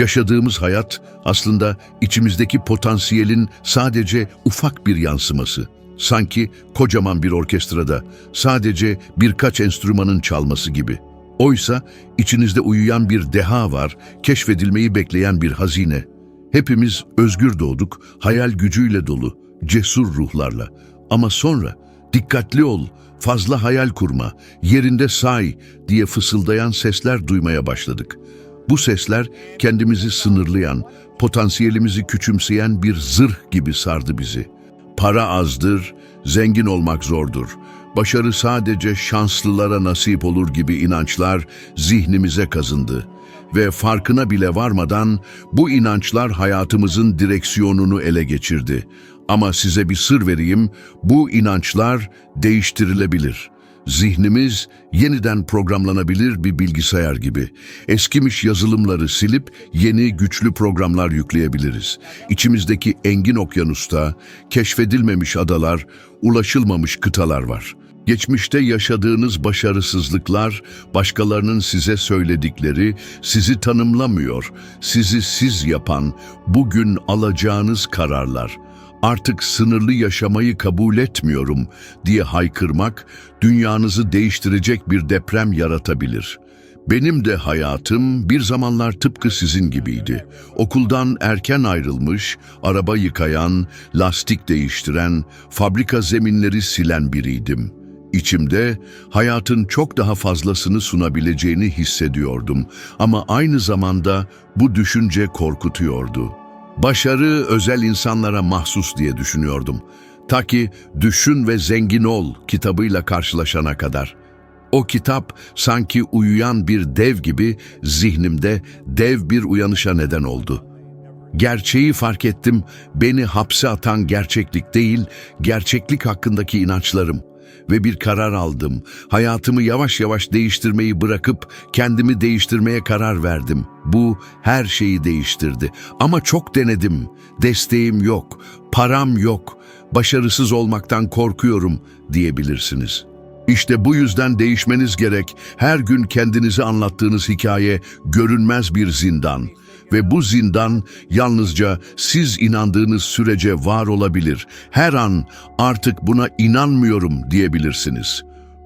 Yaşadığımız hayat aslında içimizdeki potansiyelin sadece ufak bir yansıması. Sanki kocaman bir orkestrada sadece birkaç enstrümanın çalması gibi. Oysa içinizde uyuyan bir deha var, keşfedilmeyi bekleyen bir hazine. Hepimiz özgür doğduk, hayal gücüyle dolu, cesur ruhlarla. Ama sonra dikkatli ol, fazla hayal kurma, yerinde say diye fısıldayan sesler duymaya başladık. Bu sesler kendimizi sınırlayan, potansiyelimizi küçümseyen bir zırh gibi sardı bizi. Para azdır, zengin olmak zordur. Başarı sadece şanslılara nasip olur gibi inançlar zihnimize kazındı. Ve farkına bile varmadan bu inançlar hayatımızın direksiyonunu ele geçirdi. Ama size bir sır vereyim, bu inançlar değiştirilebilir. Zihnimiz yeniden programlanabilir bir bilgisayar gibi. Eskimiş yazılımları silip yeni güçlü programlar yükleyebiliriz. İçimizdeki engin okyanusta keşfedilmemiş adalar, ulaşılmamış kıtalar var. Geçmişte yaşadığınız başarısızlıklar, başkalarının size söyledikleri sizi tanımlamıyor, sizi siz yapan, bugün alacağınız kararlar artık sınırlı yaşamayı kabul etmiyorum diye haykırmak dünyanızı değiştirecek bir deprem yaratabilir. Benim de hayatım bir zamanlar tıpkı sizin gibiydi. Okuldan erken ayrılmış, araba yıkayan, lastik değiştiren, fabrika zeminleri silen biriydim. İçimde hayatın çok daha fazlasını sunabileceğini hissediyordum ama aynı zamanda bu düşünce korkutuyordu. Başarı özel insanlara mahsus diye düşünüyordum. Ta ki Düşün ve Zengin Ol kitabıyla karşılaşana kadar. O kitap sanki uyuyan bir dev gibi zihnimde dev bir uyanışa neden oldu. Gerçeği fark ettim, beni hapse atan gerçeklik değil, gerçeklik hakkındaki inançlarım. Ve bir karar aldım. Hayatımı yavaş yavaş değiştirmeyi bırakıp kendimi değiştirmeye karar verdim. Bu her şeyi değiştirdi. Ama çok denedim. Desteğim yok, param yok, başarısız olmaktan korkuyorum diyebilirsiniz. İşte bu yüzden değişmeniz gerek. Her gün kendinize anlattığınız hikaye görünmez bir zindan. Ve bu zindan yalnızca siz inandığınız sürece var olabilir. Her an artık buna inanmıyorum diyebilirsiniz.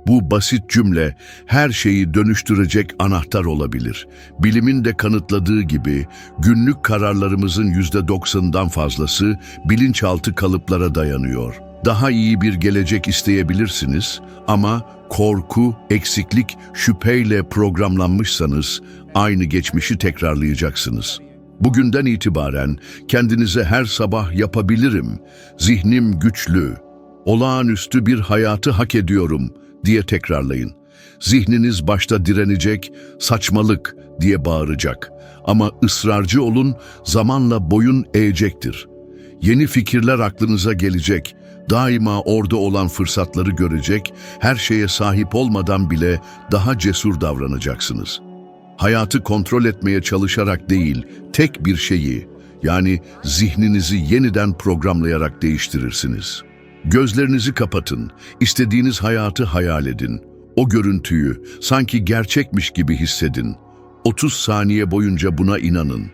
Bu basit cümle her şeyi dönüştürecek anahtar olabilir. Bilimin de kanıtladığı gibi günlük kararlarımızın yüzde doksanından fazlası bilinçaltı kalıplara dayanıyor. Daha iyi bir gelecek isteyebilirsiniz ama korku, eksiklik, şüpheyle programlanmışsanız aynı geçmişi tekrarlayacaksınız. Bugünden itibaren kendinize her sabah yapabilirim, zihnim güçlü, olağanüstü bir hayatı hak ediyorum diye tekrarlayın. Zihniniz başta direnecek, saçmalık diye bağıracak. Ama ısrarcı olun, zamanla boyun eğecektir. Yeni fikirler aklınıza gelecek, daima orada olan fırsatları görecek, her şeye sahip olmadan bile daha cesur davranacaksınız. Hayatı kontrol etmeye çalışarak değil, tek bir şeyi, yani zihninizi yeniden programlayarak değiştirirsiniz. Gözlerinizi kapatın, istediğiniz hayatı hayal edin. O görüntüyü sanki gerçekmiş gibi hissedin. 30 saniye boyunca buna inanın.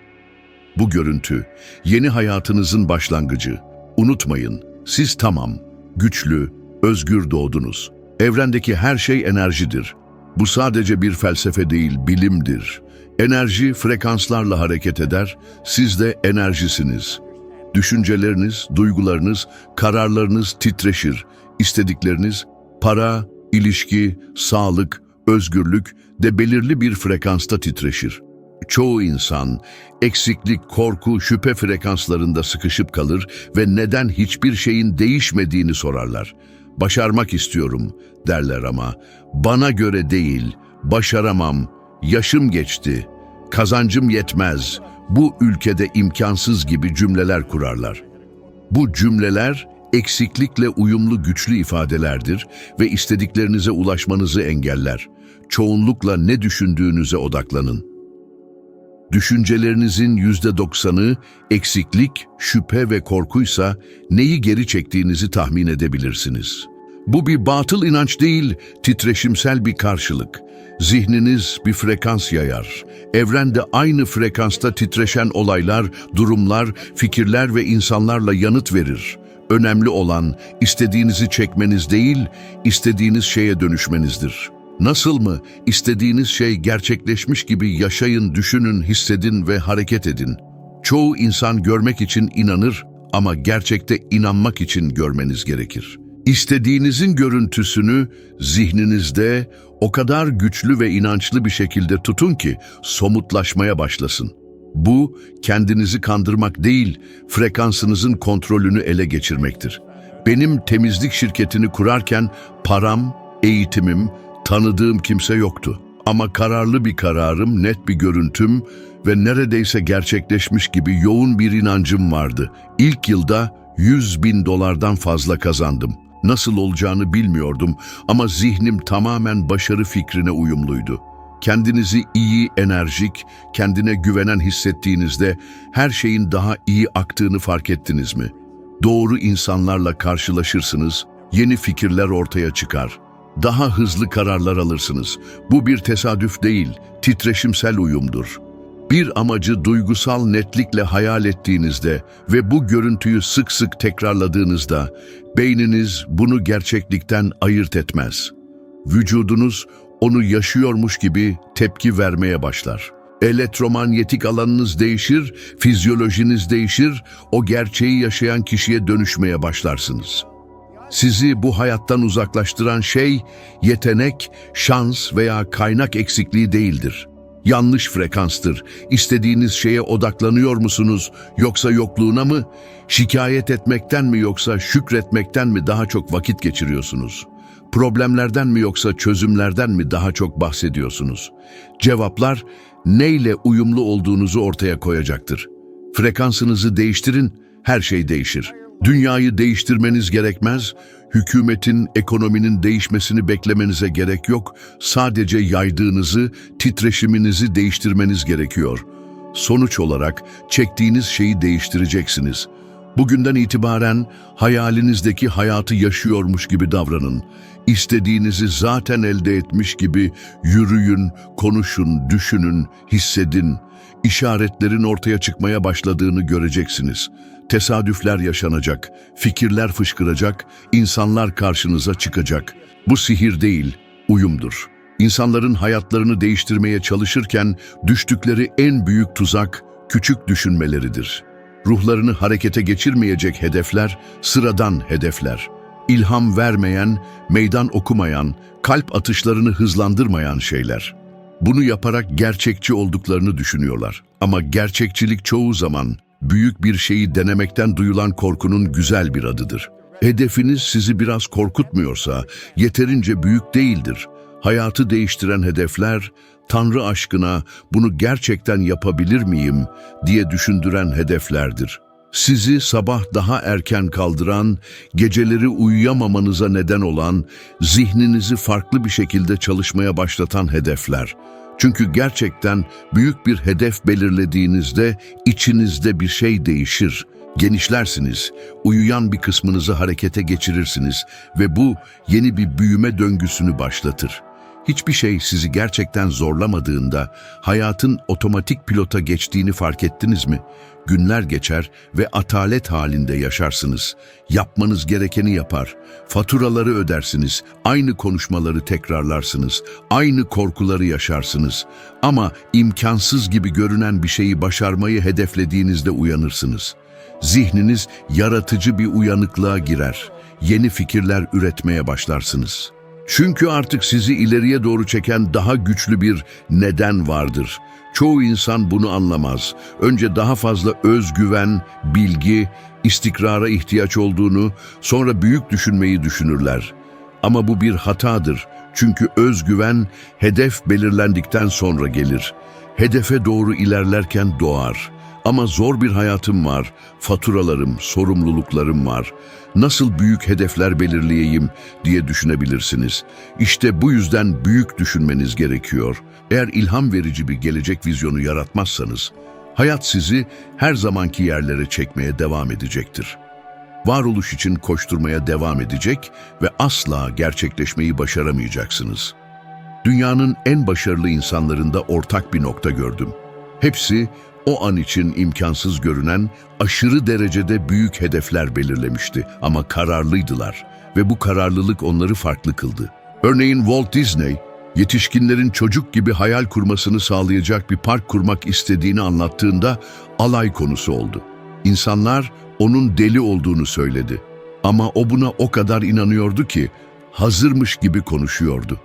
Bu görüntü yeni hayatınızın başlangıcı. Unutmayın, siz tamam, güçlü, özgür doğdunuz. Evrendeki her şey enerjidir. Bu sadece bir felsefe değil, bilimdir. Enerji frekanslarla hareket eder, siz de enerjisiniz. Düşünceleriniz, duygularınız, kararlarınız titreşir. İstedikleriniz para, ilişki, sağlık, özgürlük de belirli bir frekansta titreşir. Çoğu insan eksiklik, korku, şüphe frekanslarında sıkışıp kalır ve neden hiçbir şeyin değişmediğini sorarlar. Başarmak istiyorum derler ama bana göre değil, başaramam, yaşım geçti, kazancım yetmez, bu ülkede imkansız gibi cümleler kurarlar. Bu cümleler eksiklikle uyumlu güçlü ifadelerdir ve istediklerinize ulaşmanızı engeller. Çoğunlukla ne düşündüğünüze odaklanın. Düşüncelerinizin yüzde doksanı eksiklik, şüphe ve korkuysa neyi geri çektiğinizi tahmin edebilirsiniz. Bu bir batıl inanç değil, titreşimsel bir karşılık. Zihniniz bir frekans yayar. Evrende aynı frekansta titreşen olaylar, durumlar, fikirler ve insanlarla yanıt verir. Önemli olan istediğinizi çekmeniz değil, istediğiniz şeye dönüşmenizdir. Nasıl mı? İstediğiniz şey gerçekleşmiş gibi yaşayın, düşünün, hissedin ve hareket edin. Çoğu insan görmek için inanır ama gerçekte inanmak için görmeniz gerekir. İstediğinizin görüntüsünü zihninizde o kadar güçlü ve inançlı bir şekilde tutun ki somutlaşmaya başlasın. Bu kendinizi kandırmak değil, frekansınızın kontrolünü ele geçirmektir. Benim temizlik şirketini kurarken param, eğitimim, tanıdığım kimse yoktu. Ama kararlı bir kararım, net bir görüntüm ve neredeyse gerçekleşmiş gibi yoğun bir inancım vardı. İlk yılda 100 bin dolardan fazla kazandım. Nasıl olacağını bilmiyordum ama zihnim tamamen başarı fikrine uyumluydu. Kendinizi iyi, enerjik, kendine güvenen hissettiğinizde her şeyin daha iyi aktığını fark ettiniz mi? Doğru insanlarla karşılaşırsınız, yeni fikirler ortaya çıkar. Daha hızlı kararlar alırsınız. Bu bir tesadüf değil, titreşimsel uyumdur. Bir amacı duygusal netlikle hayal ettiğinizde ve bu görüntüyü sık sık tekrarladığınızda beyniniz bunu gerçeklikten ayırt etmez. Vücudunuz onu yaşıyormuş gibi tepki vermeye başlar. Elektromanyetik alanınız değişir, fizyolojiniz değişir, o gerçeği yaşayan kişiye dönüşmeye başlarsınız. Sizi bu hayattan uzaklaştıran şey yetenek, şans veya kaynak eksikliği değildir. Yanlış frekanstır. İstediğiniz şeye odaklanıyor musunuz yoksa yokluğuna mı? Şikayet etmekten mi yoksa şükretmekten mi daha çok vakit geçiriyorsunuz? Problemlerden mi yoksa çözümlerden mi daha çok bahsediyorsunuz? Cevaplar neyle uyumlu olduğunuzu ortaya koyacaktır. Frekansınızı değiştirin, her şey değişir. Dünyayı değiştirmeniz gerekmez, hükümetin, ekonominin değişmesini beklemenize gerek yok. Sadece yaydığınızı, titreşiminizi değiştirmeniz gerekiyor. Sonuç olarak çektiğiniz şeyi değiştireceksiniz. Bugünden itibaren hayalinizdeki hayatı yaşıyormuş gibi davranın. İstediğinizi zaten elde etmiş gibi yürüyün, konuşun, düşünün, hissedin. İşaretlerin ortaya çıkmaya başladığını göreceksiniz. Tesadüfler yaşanacak, fikirler fışkıracak, insanlar karşınıza çıkacak. Bu sihir değil, uyumdur. İnsanların hayatlarını değiştirmeye çalışırken düştükleri en büyük tuzak küçük düşünmeleridir. Ruhlarını harekete geçirmeyecek hedefler, sıradan hedefler. İlham vermeyen, meydan okumayan, kalp atışlarını hızlandırmayan şeyler. Bunu yaparak gerçekçi olduklarını düşünüyorlar. Ama gerçekçilik çoğu zaman büyük bir şeyi denemekten duyulan korkunun güzel bir adıdır. Hedefiniz sizi biraz korkutmuyorsa yeterince büyük değildir. Hayatı değiştiren hedefler, Tanrı aşkına bunu gerçekten yapabilir miyim diye düşündüren hedeflerdir. Sizi sabah daha erken kaldıran, geceleri uyuyamamanıza neden olan, zihninizi farklı bir şekilde çalışmaya başlatan hedefler. Çünkü gerçekten büyük bir hedef belirlediğinizde içinizde bir şey değişir. Genişlersiniz, uyuyan bir kısmınızı harekete geçirirsiniz ve bu yeni bir büyüme döngüsünü başlatır. Hiçbir şey sizi gerçekten zorlamadığında hayatın otomatik pilota geçtiğini fark ettiniz mi? Günler geçer ve atalet halinde yaşarsınız. Yapmanız gerekeni yapar. Faturaları ödersiniz. Aynı konuşmaları tekrarlarsınız. Aynı korkuları yaşarsınız. Ama imkansız gibi görünen bir şeyi başarmayı hedeflediğinizde uyanırsınız. Zihniniz yaratıcı bir uyanıklığa girer. Yeni fikirler üretmeye başlarsınız.'' Çünkü artık sizi ileriye doğru çeken daha güçlü bir neden vardır. Çoğu insan bunu anlamaz. Önce daha fazla özgüven, bilgi, istikrara ihtiyaç olduğunu, sonra büyük düşünmeyi düşünürler. Ama bu bir hatadır. Çünkü özgüven hedef belirlendikten sonra gelir. Hedefe doğru ilerlerken doğar. Ama zor bir hayatım var, faturalarım, sorumluluklarım var. Nasıl büyük hedefler belirleyeyim diye düşünebilirsiniz. İşte bu yüzden büyük düşünmeniz gerekiyor. Eğer ilham verici bir gelecek vizyonu yaratmazsanız, hayat sizi her zamanki yerlere çekmeye devam edecektir. Varoluş için koşturmaya devam edecek ve asla gerçekleşmeyi başaramayacaksınız. Dünyanın en başarılı insanlarında ortak bir nokta gördüm. Hepsi o an için imkansız görünen aşırı derecede büyük hedefler belirlemişti ama kararlıydılar ve bu kararlılık onları farklı kıldı. Örneğin Walt Disney, yetişkinlerin çocuk gibi hayal kurmasını sağlayacak bir park kurmak istediğini anlattığında alay konusu oldu. İnsanlar onun deli olduğunu söyledi. Ama o buna o kadar inanıyordu ki hazırmış gibi konuşuyordu.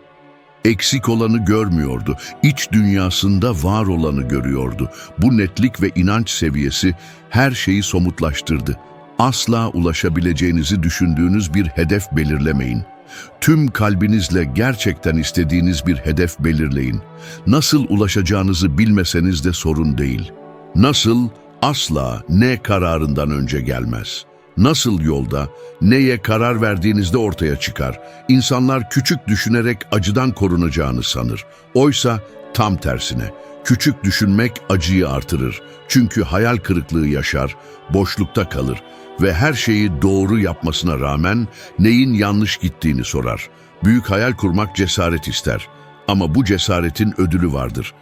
Eksik olanı görmüyordu. İç dünyasında var olanı görüyordu. Bu netlik ve inanç seviyesi her şeyi somutlaştırdı. Asla ulaşabileceğinizi düşündüğünüz bir hedef belirlemeyin. Tüm kalbinizle gerçekten istediğiniz bir hedef belirleyin. Nasıl ulaşacağınızı bilmeseniz de sorun değil. Nasıl asla ne kararından önce gelmez. Nasıl yolda, neye karar verdiğinizde ortaya çıkar. İnsanlar küçük düşünerek acıdan korunacağını sanır. Oysa tam tersine. Küçük düşünmek acıyı artırır. Çünkü hayal kırıklığı yaşar, boşlukta kalır ve her şeyi doğru yapmasına rağmen neyin yanlış gittiğini sorar. Büyük hayal kurmak cesaret ister. Ama bu cesaretin ödülü vardır.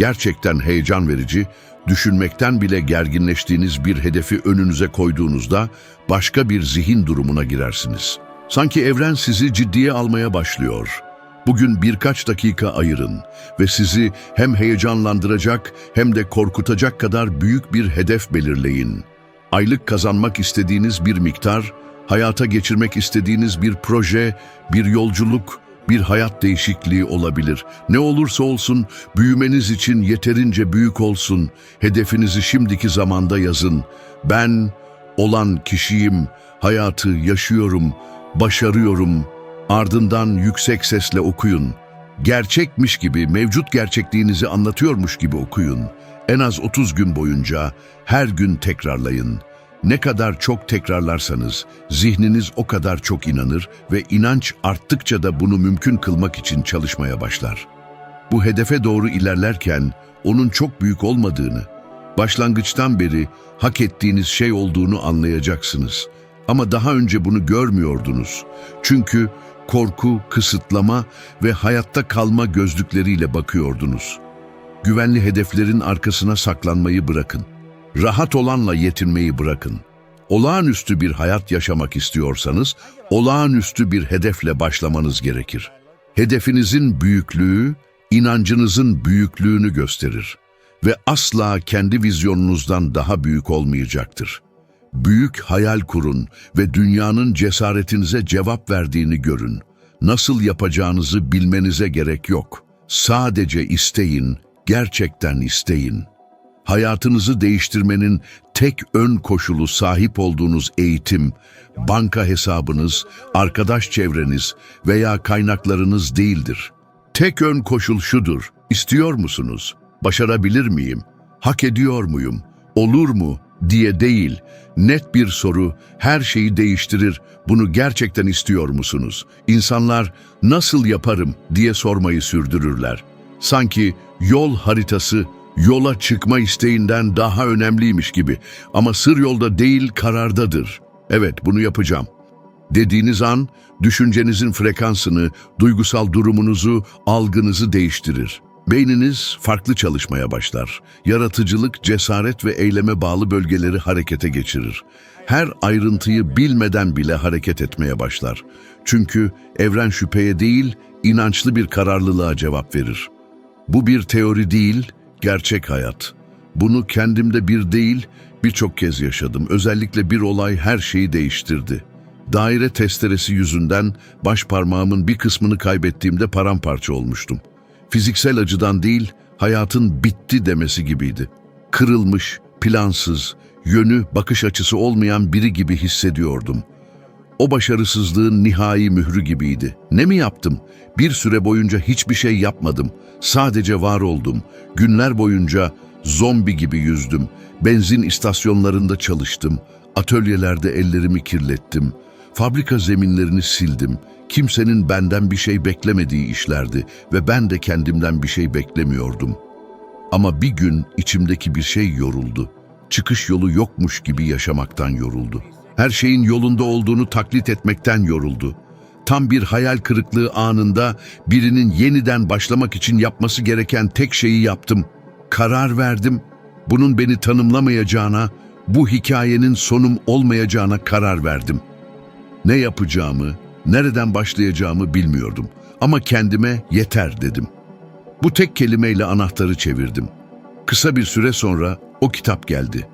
Gerçekten heyecan verici, düşünmekten bile gerginleştiğiniz bir hedefi önünüze koyduğunuzda başka bir zihin durumuna girersiniz. Sanki evren sizi ciddiye almaya başlıyor. Bugün birkaç dakika ayırın ve sizi hem heyecanlandıracak hem de korkutacak kadar büyük bir hedef belirleyin. Aylık kazanmak istediğiniz bir miktar, hayata geçirmek istediğiniz bir proje, bir yolculuk, bir hayat değişikliği olabilir. Ne olursa olsun büyümeniz için yeterince büyük olsun. Hedefinizi şimdiki zamanda yazın. Ben olan kişiyim, hayatı yaşıyorum, başarıyorum. Ardından yüksek sesle okuyun. Gerçekmiş gibi, mevcut gerçekliğinizi anlatıyormuş gibi okuyun. En az 30 gün boyunca her gün tekrarlayın. Ne kadar çok tekrarlarsanız zihniniz o kadar çok inanır ve inanç arttıkça da bunu mümkün kılmak için çalışmaya başlar. Bu hedefe doğru ilerlerken onun çok büyük olmadığını, başlangıçtan beri hak ettiğiniz şey olduğunu anlayacaksınız. Ama daha önce bunu görmüyordunuz. Çünkü korku, kısıtlama ve hayatta kalma gözlükleriyle bakıyordunuz. Güvenli hedeflerin arkasına saklanmayı bırakın. Rahat olanla yetinmeyi bırakın. Olağanüstü bir hayat yaşamak istiyorsanız, olağanüstü bir hedefle başlamanız gerekir. Hedefinizin büyüklüğü, inancınızın büyüklüğünü gösterir ve asla kendi vizyonunuzdan daha büyük olmayacaktır. Büyük hayal kurun ve dünyanın cesaretinize cevap verdiğini görün. Nasıl yapacağınızı bilmenize gerek yok. Sadece isteyin, gerçekten isteyin. Hayatınızı değiştirmenin tek ön koşulu sahip olduğunuz eğitim, banka hesabınız, arkadaş çevreniz veya kaynaklarınız değildir. Tek ön koşul şudur, istiyor musunuz? Başarabilir miyim? Hak ediyor muyum? Olur mu? diye değil, net bir soru her şeyi değiştirir. Bunu gerçekten istiyor musunuz? İnsanlar nasıl yaparım diye sormayı sürdürürler. Sanki yol haritası yola çıkma isteğinden daha önemliymiş gibi. Ama sır yolda değil karardadır. Evet bunu yapacağım. Dediğiniz an düşüncenizin frekansını, duygusal durumunuzu, algınızı değiştirir. Beyniniz farklı çalışmaya başlar. Yaratıcılık, cesaret ve eyleme bağlı bölgeleri harekete geçirir. Her ayrıntıyı bilmeden bile hareket etmeye başlar. Çünkü evren şüpheye değil, inançlı bir kararlılığa cevap verir. Bu bir teori değil, gerçek hayat. Bunu kendimde bir değil, birçok kez yaşadım. Özellikle bir olay her şeyi değiştirdi. Daire testeresi yüzünden baş parmağımın bir kısmını kaybettiğimde paramparça olmuştum. Fiziksel acıdan değil, hayatın bitti demesi gibiydi. Kırılmış, plansız, yönü, bakış açısı olmayan biri gibi hissediyordum. O başarısızlığın nihai mührü gibiydi. Ne mi yaptım? Bir süre boyunca hiçbir şey yapmadım. Sadece var oldum. Günler boyunca zombi gibi yüzdüm. Benzin istasyonlarında çalıştım. Atölyelerde ellerimi kirlettim. Fabrika zeminlerini sildim. Kimsenin benden bir şey beklemediği işlerdi ve ben de kendimden bir şey beklemiyordum. Ama bir gün içimdeki bir şey yoruldu. Çıkış yolu yokmuş gibi yaşamaktan yoruldu. Her şeyin yolunda olduğunu taklit etmekten yoruldu. Tam bir hayal kırıklığı anında birinin yeniden başlamak için yapması gereken tek şeyi yaptım. Karar verdim. Bunun beni tanımlamayacağına, bu hikayenin sonum olmayacağına karar verdim. Ne yapacağımı, nereden başlayacağımı bilmiyordum. Ama kendime yeter dedim. Bu tek kelimeyle anahtarı çevirdim. Kısa bir süre sonra o kitap geldi.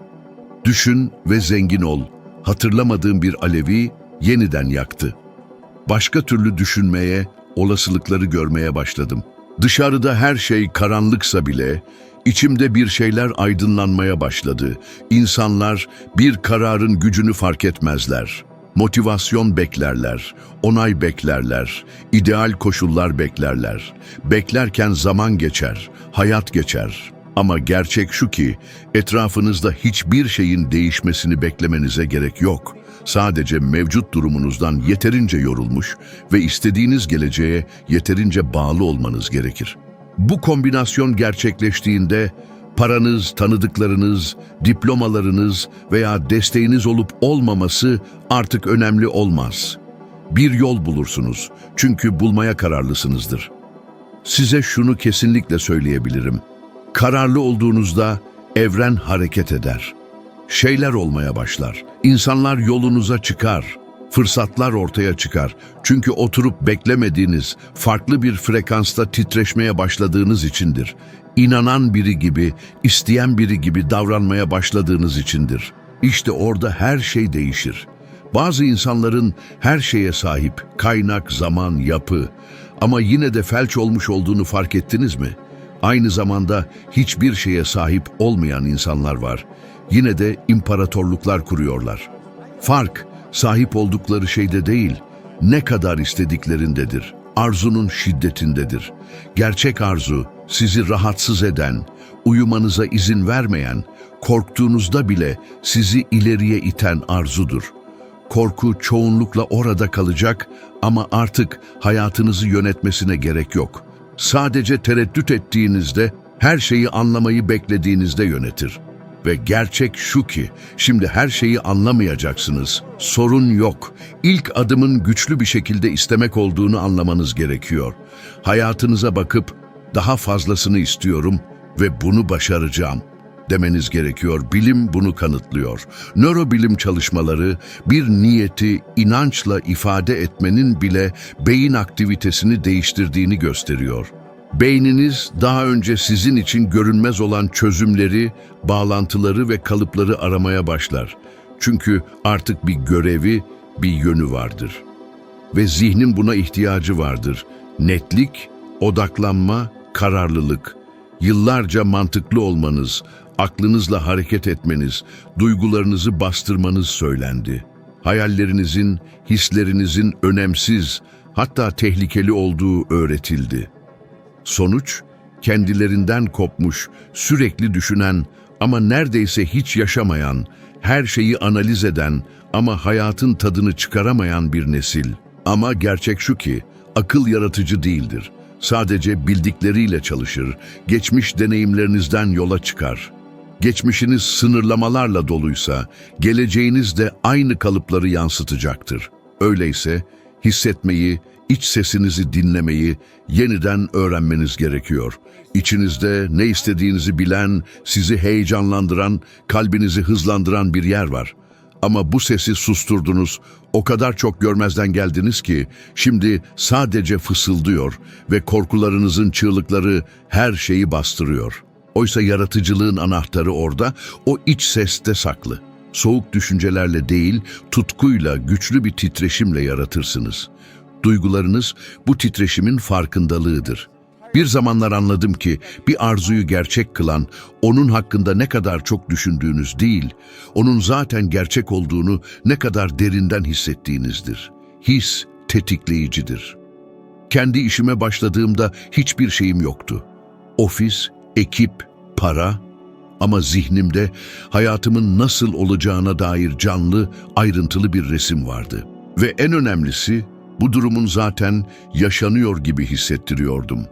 Düşün ve zengin ol. Hatırlamadığım bir alevi yeniden yaktı. Başka türlü düşünmeye, olasılıkları görmeye başladım. Dışarıda her şey karanlıksa bile içimde bir şeyler aydınlanmaya başladı. İnsanlar bir kararın gücünü fark etmezler. Motivasyon beklerler, onay beklerler, ideal koşullar beklerler. Beklerken zaman geçer, hayat geçer. Ama gerçek şu ki etrafınızda hiçbir şeyin değişmesini beklemenize gerek yok. Sadece mevcut durumunuzdan yeterince yorulmuş ve istediğiniz geleceğe yeterince bağlı olmanız gerekir. Bu kombinasyon gerçekleştiğinde paranız, tanıdıklarınız, diplomalarınız veya desteğiniz olup olmaması artık önemli olmaz. Bir yol bulursunuz çünkü bulmaya kararlısınızdır. Size şunu kesinlikle söyleyebilirim. Kararlı olduğunuzda evren hareket eder. Şeyler olmaya başlar. İnsanlar yolunuza çıkar. Fırsatlar ortaya çıkar. Çünkü oturup beklemediğiniz, farklı bir frekansta titreşmeye başladığınız içindir. İnanan biri gibi, isteyen biri gibi davranmaya başladığınız içindir. İşte orada her şey değişir. Bazı insanların her şeye sahip, kaynak, zaman, yapı ama yine de felç olmuş olduğunu fark ettiniz mi? Aynı zamanda hiçbir şeye sahip olmayan insanlar var. Yine de imparatorluklar kuruyorlar. Fark, sahip oldukları şeyde değil, ne kadar istediklerindedir. Arzunun şiddetindedir. Gerçek arzu, sizi rahatsız eden, uyumanıza izin vermeyen, korktuğunuzda bile sizi ileriye iten arzudur. Korku çoğunlukla orada kalacak ama artık hayatınızı yönetmesine gerek yok. Sadece tereddüt ettiğinizde, her şeyi anlamayı beklediğinizde yönetir. Ve gerçek şu ki, şimdi her şeyi anlamayacaksınız. Sorun yok. İlk adımın güçlü bir şekilde istemek olduğunu anlamanız gerekiyor. Hayatınıza bakıp, daha fazlasını istiyorum ve bunu başaracağım demeniz gerekiyor. Bilim bunu kanıtlıyor. Nörobilim çalışmaları bir niyeti inançla ifade etmenin bile beyin aktivitesini değiştirdiğini gösteriyor. Beyniniz daha önce sizin için görünmez olan çözümleri, bağlantıları ve kalıpları aramaya başlar. Çünkü artık bir görevi, bir yönü vardır. Ve zihnin buna ihtiyacı vardır. Netlik, odaklanma, kararlılık. Yıllarca mantıklı olmanız, aklınızla hareket etmeniz, duygularınızı bastırmanız söylendi. Hayallerinizin, hislerinizin önemsiz, hatta tehlikeli olduğu öğretildi. Sonuç, kendilerinden kopmuş, sürekli düşünen ama neredeyse hiç yaşamayan, her şeyi analiz eden ama hayatın tadını çıkaramayan bir nesil. Ama gerçek şu ki, akıl yaratıcı değildir. Sadece bildikleriyle çalışır, geçmiş deneyimlerinizden yola çıkar. Geçmişiniz sınırlamalarla doluysa, geleceğiniz de aynı kalıpları yansıtacaktır. Öyleyse hissetmeyi, iç sesinizi dinlemeyi yeniden öğrenmeniz gerekiyor. İçinizde ne istediğinizi bilen, sizi heyecanlandıran, kalbinizi hızlandıran bir yer var. Ama bu sesi susturdunuz, o kadar çok görmezden geldiniz ki şimdi sadece fısıldıyor ve korkularınızın çığlıkları her şeyi bastırıyor. Oysa yaratıcılığın anahtarı orada, o iç seste saklı. Soğuk düşüncelerle değil, tutkuyla, güçlü bir titreşimle yaratırsınız. Duygularınız bu titreşimin farkındalığıdır. Bir zamanlar anladım ki bir arzuyu gerçek kılan, onun hakkında ne kadar çok düşündüğünüz değil, onun zaten gerçek olduğunu ne kadar derinden hissettiğinizdir. His tetikleyicidir. Kendi işime başladığımda hiçbir şeyim yoktu. Ofis, ekip, para ama zihnimde hayatımın nasıl olacağına dair canlı, ayrıntılı bir resim vardı. Ve en önemlisi bu durumun zaten yaşanıyor gibi hissettiriyordum.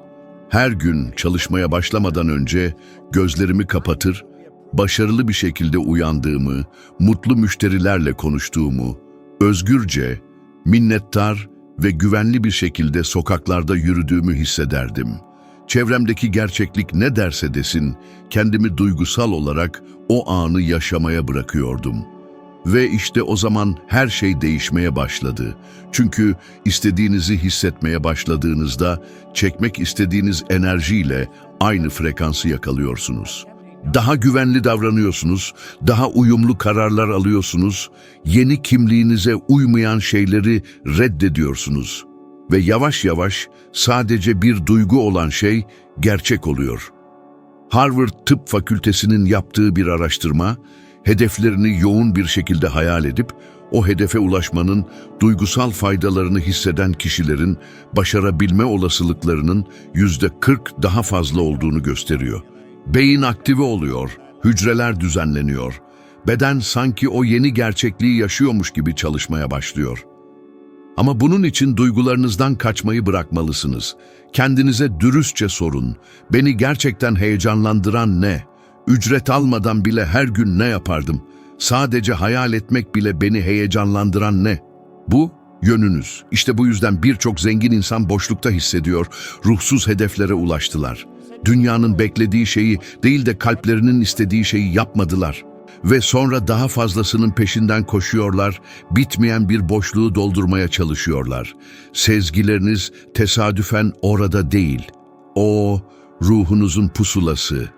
Her gün çalışmaya başlamadan önce gözlerimi kapatır, başarılı bir şekilde uyandığımı, mutlu müşterilerle konuştuğumu, özgürce, minnettar ve güvenli bir şekilde sokaklarda yürüdüğümü hissederdim. Çevremdeki gerçeklik ne derse desin, kendimi duygusal olarak o anı yaşamaya bırakıyordum. Ve işte o zaman her şey değişmeye başladı. Çünkü istediğinizi hissetmeye başladığınızda çekmek istediğiniz enerjiyle aynı frekansı yakalıyorsunuz. Daha güvenli davranıyorsunuz, daha uyumlu kararlar alıyorsunuz, yeni kimliğinize uymayan şeyleri reddediyorsunuz. Ve yavaş yavaş sadece bir duygu olan şey gerçek oluyor. Harvard Tıp Fakültesi'nin yaptığı bir araştırma, hedeflerini yoğun bir şekilde hayal edip o hedefe ulaşmanın duygusal faydalarını hisseden kişilerin başarabilme olasılıklarının yüzde 40 daha fazla olduğunu gösteriyor. Beyin aktive oluyor, hücreler düzenleniyor. Beden sanki o yeni gerçekliği yaşıyormuş gibi çalışmaya başlıyor. Ama bunun için duygularınızdan kaçmayı bırakmalısınız. Kendinize dürüstçe sorun. Beni gerçekten heyecanlandıran ne? Ücret almadan bile her gün ne yapardım? Sadece hayal etmek bile beni heyecanlandıran ne? Bu yönünüz. İşte bu yüzden birçok zengin insan boşlukta hissediyor, ruhsuz hedeflere ulaştılar. Dünyanın beklediği şeyi değil de kalplerinin istediği şeyi yapmadılar. Ve sonra daha fazlasının peşinden koşuyorlar, bitmeyen bir boşluğu doldurmaya çalışıyorlar. Sezgileriniz tesadüfen orada değil. O, ruhunuzun pusulası.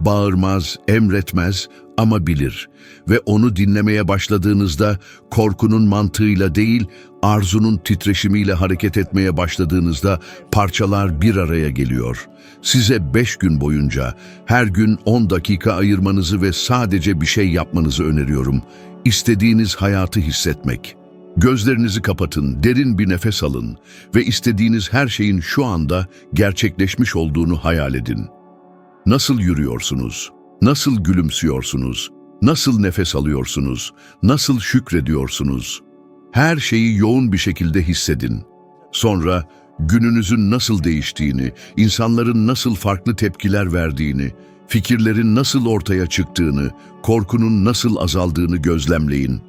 Bağırmaz, emretmez ama bilir. Ve onu dinlemeye başladığınızda korkunun mantığıyla değil, arzunun titreşimiyle hareket etmeye başladığınızda parçalar bir araya geliyor. Size beş gün boyunca her gün 10 dakika ayırmanızı ve sadece bir şey yapmanızı öneriyorum. İstediğiniz hayatı hissetmek. Gözlerinizi kapatın, derin bir nefes alın ve istediğiniz her şeyin şu anda gerçekleşmiş olduğunu hayal edin. Nasıl yürüyorsunuz? Nasıl gülümsüyorsunuz? Nasıl nefes alıyorsunuz? Nasıl şükrediyorsunuz? Her şeyi yoğun bir şekilde hissedin. Sonra gününüzün nasıl değiştiğini, insanların nasıl farklı tepkiler verdiğini, fikirlerin nasıl ortaya çıktığını, korkunun nasıl azaldığını gözlemleyin.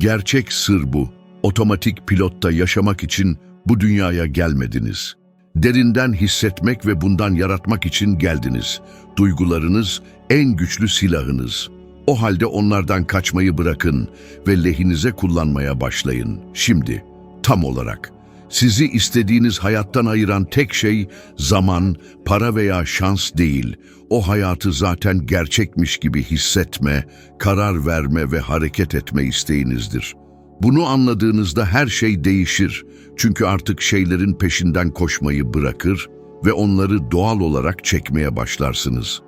Gerçek sır bu. Otomatik pilotta yaşamak için bu dünyaya gelmediniz. Derinden hissetmek ve bundan yaratmak için geldiniz. Duygularınız en güçlü silahınız. O halde onlardan kaçmayı bırakın ve lehinize kullanmaya başlayın. Şimdi, tam olarak. Sizi istediğiniz hayattan ayıran tek şey zaman, para veya şans değil. O hayatı zaten gerçekmiş gibi hissetme, karar verme ve hareket etme isteğinizdir. Bunu anladığınızda her şey değişir. Çünkü artık şeylerin peşinden koşmayı bırakır ve onları doğal olarak çekmeye başlarsınız.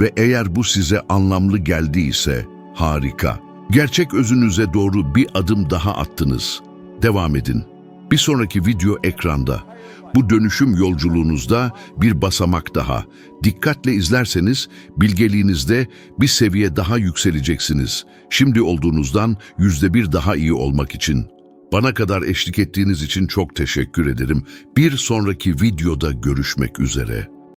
Ve eğer bu size anlamlı geldiyse harika. Gerçek özünüze doğru bir adım daha attınız. Devam edin. Bir sonraki video ekranda. Bu dönüşüm yolculuğunuzda bir basamak daha. Dikkatle izlerseniz bilgeliğinizde bir seviye daha yükseleceksiniz. Şimdi olduğunuzdan yüzde bir daha iyi olmak için. Bana kadar eşlik ettiğiniz için çok teşekkür ederim. Bir sonraki videoda görüşmek üzere.